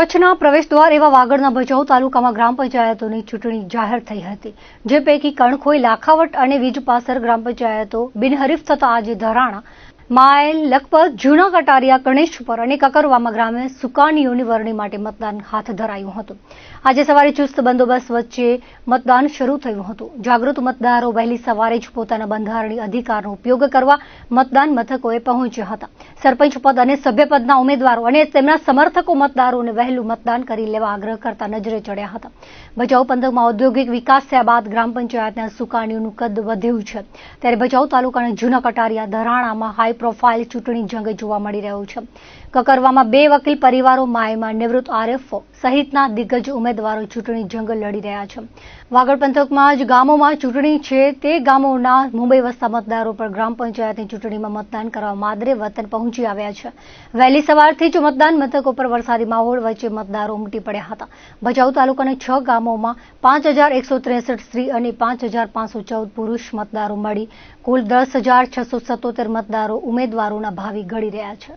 કચ્છના પ્રવેશદ્વાર એવા વાગડના ભચાઉ તાલુકામાં ગ્રામ પંચાયતોની ચૂંટણી જાહેર થઈ હતી, જે પૈકી કણખોઈ, લાખાવટ અને વીજપાસર ગ્રામ પંચાયતો બિનહરીફ થતા આજે ધરાણા માયલ, લખપત જૂના કટારિયા ગણેશપુર અને કકરવામાં ગ્રામે સુકાનીઓની વરણી માટે મતદાન હાથ ધરાયું હતું. આજે સવારે ચુસ્ત બંદોબસ્ત વચ્ચે મતદાન શરૂ થયું હતું. જાગૃત મતદારો વહેલી સવારે જ પોતાના બંધારણીય અધિકારનો ઉપયોગ કરવા મતદાન મથકોએ પહોંચ્યા હતા. સરપંચ પદ અને સભ્યપદના ઉમેદવારો અને તેમના સમર્થકો મતદારોને વહેલું મતદાન કરી લેવા આગ્રહ કરતા નજરે ચડ્યા હતા. ભચાઉ પંથકમાં ઔદ્યોગિક વિકાસ થયા બાદ ગ્રામ પંચાયતના સુકાનીઓનું કદ વધ્યું છે. ત્યારે ભચાઉ તાલુકાના જૂના કટારિયા ધરાણામાં હાઈ પ્રોફાઇલ ચૂંટણી જંગ જોવા મળી રહ્યો છે. કકરવામાં બે વકીલ પરિવારો માયમાં નિવૃત્ત આરએફઓ સહિતના દિગ્ગજ ઉમેદવારો ચૂંટણી જંગ લડી રહ્યા છે. વાગડ પંથકમાં જ ગામોમાં ચૂંટણી છે તે ગામોના મુંબઈ વસતા મતદારો પર ગ્રામ પંચાયતની ચૂંટણીમાં મતદાન કરવા માદરે વતન પહોંચી આવ્યા છે. વહેલી સવારથી જ મતદાન મથકો પર વરસાદી માહોલ વચ્ચે મતદારો ઉમટી પડ્યા હતા. ભચાઉ તાલુકાના છ ગામોમાં પાંચ હજાર એકસો ત્રેસઠ સ્ત્રી અને પાંચ હજાર પાંચસો ચૌદ પુરુષ મતદારો મળી. કુલ દસ હજાર છસો સત્તોતેર મતદારો ઉમેદવારોના ભાવિ ઘડી રહ્યા છે.